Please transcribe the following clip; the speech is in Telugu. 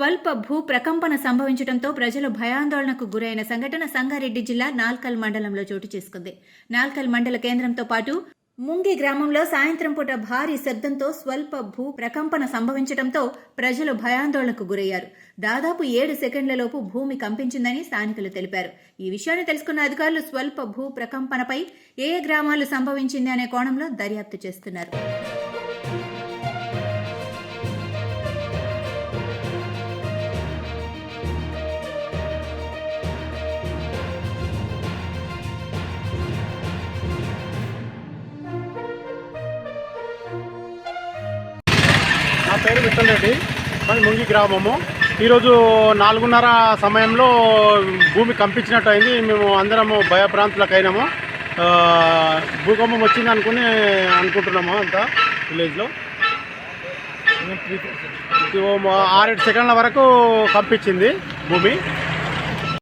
స్వల్ప భూ ప్రకంపన సంభవించడంతో ప్రజలు భయాందోళనకు గురైన సంఘటన సంగారెడ్డి జిల్లా నాల్కల్ మండలంలో చోటు చేసుకుంది. నాల్కల్ మండల కేంద్రంతో పాటు ముంగి గ్రామంలో సాయంత్రం పూట భారీ శబ్దంతో స్వల్ప భూ ప్రకంపన సంభవించడంతో ప్రజలు భయాందోళనకు గురయ్యారు. దాదాపు ఏడు సెకండ్లలోపు భూమి కంపించిందని స్థానికులు తెలిపారు. ఈ విషయాన్ని తెలుసుకున్న అధికారులు స్వల్ప భూ ప్రకంపనపై ఏ ఏ గ్రామాలు సంభవించింది అనే కోణంలో దర్యాప్తు చేస్తున్నారు. పేరు విఠల్ రెడ్డి మాది ముంగి గ్రామము. ఈరోజు నాలుగున్నర సమయంలో భూమి కంపించినట్టు అయింది మేము అందరము భయభ్రాంతులకు అయినాము. భూకంపం వచ్చింది అనుకుని అనుకుంటున్నాము అంతా విలేజ్లో. ఆరేడు సెకండ్ల వరకు కంపించింది భూమి.